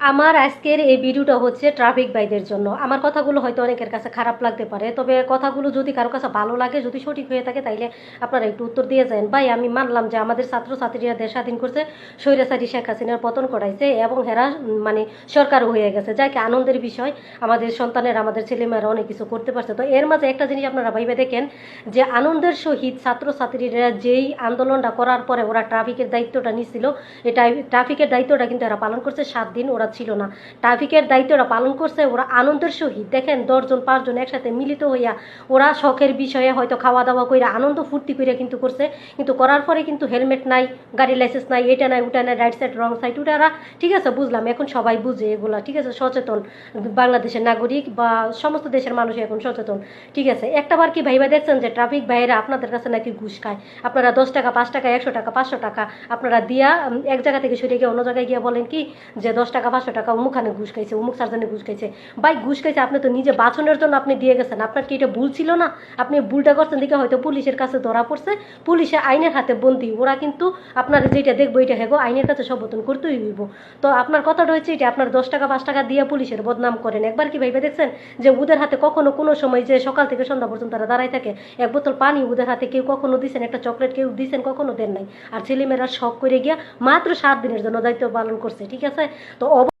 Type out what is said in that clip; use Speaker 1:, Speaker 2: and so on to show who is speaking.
Speaker 1: আমার আজকের এই ভিডিওটা হচ্ছে ট্রাফিক বাইদের জন্য। আমার কথাগুলো হয়তো অনেকের কাছে খারাপ লাগতে পারে, তবে কথাগুলো যদি কারও কাছে ভালো লাগে, যদি সঠিক হয়ে থাকে, তাইলে আপনারা একটু উত্তর দিয়ে যান। ভাই, আমি মানলাম যে আমাদের ছাত্রছাত্রীরা দেশ স্বাধীন করছে স্বৈরাচারী শেখ হাসিনার পতন করাইছে এবং হেরা মানে সরকারও হয়ে গেছে। যাকে আনন্দের বিষয়, আমাদের সন্তানের, আমাদের ছেলেমেয়েরা অনেক কিছু করতে পারছে। তো এর মাঝে একটা জিনিস আপনারা ভাইবে দেখেন, যে আনন্দের সহিত ছাত্রছাত্রীরা যেই আন্দোলনটা করার পরে ওরা ট্রাফিকের দায়িত্বটা নিছিল এটা ট্রাফিকের দায়িত্বটা কিন্তু এরা পালন করছে। সাত দিন ওরা ছিল না। ট্রাফিকের দায়িত্বটা পালন করছে, ওরা আনন্দের সহিত। দেখেন, দশজন, পাঁচজন একসাথে মিলিত হইয়া ওরা শখের বিষয়ে হয়তো খাওয়া দাওয়া করে আনন্দ ফুর্তি করে কিন্তু করছে। কিন্তু করার পরে কিন্তু হেলমেট নাই, গাড়ির লাইসেন্স নাই, এটা নাই, ওটা নাই রাইট সাইড রং সাইড ওটা ঠিক আছে, বুঝলাম, এখন সবাই বুঝে এগুলা, ঠিক আছে, সচেতন। বাংলাদেশের নাগরিক বা সমস্ত দেশের মানুষ এখন সচেতন, ঠিক আছে। একটা বার কি ভাইবা দেখছেন যে ট্রাফিক ভাইয়েরা আপনাদের কাছে নাকি ঘুষ খায়? আপনারা দশ টাকা, পাঁচ টাকা, একশো টাকা, পাঁচশো টাকা আপনারা দিয়া এক জায়গা থেকে সরে গিয়ে অন্য জায়গায় গিয়ে বলেন কি যে দশ টাকা পাঁচশো টাকা অমুখানে ঘুষ খাইছে, অমুক সার্জনে ঘুষ খাইছে। ভাই, ঘুষ খাইছে, আপনি তো নিজে বাঁচনের জন্য আপনি দিয়ে গেছেন। আপনার কি এটা ভুল ছিল না? আপনি ভুলটা করছেন দেখে হয়তো পুলিশের কাছে ধরা পড়ছে। পুলিশে আইনের হাতে বন্দি। ওরা কিন্তু আপনার যেটা দেখব এটা হেগো, আইনের কাছে সমর্থন করতেই হইব। তো আপনার কথাটা হচ্ছে এটা, আপনার দশ টাকা, পাঁচ টাকা দিয়ে পুলিশের বদনাম করেন। একবার কি ভাইবে দেখছেন যে ওদের হাতে কখনো কোনো সময় যে সকাল থেকে সন্ধ্যা পর্যন্ত তারা দাঁড়ায় থাকে, এক বোতল পানি ওদের হাতে কেউ কখনো দিছেন, একটা চকলেট কেউ দিছেন, কখনো দেন নাই। আর ছেলেমেয়েরা শখ করে গিয়া মাত্র সাত দিনের জন্য দায়িত্ব পালন করছে, ঠিক আছে? তো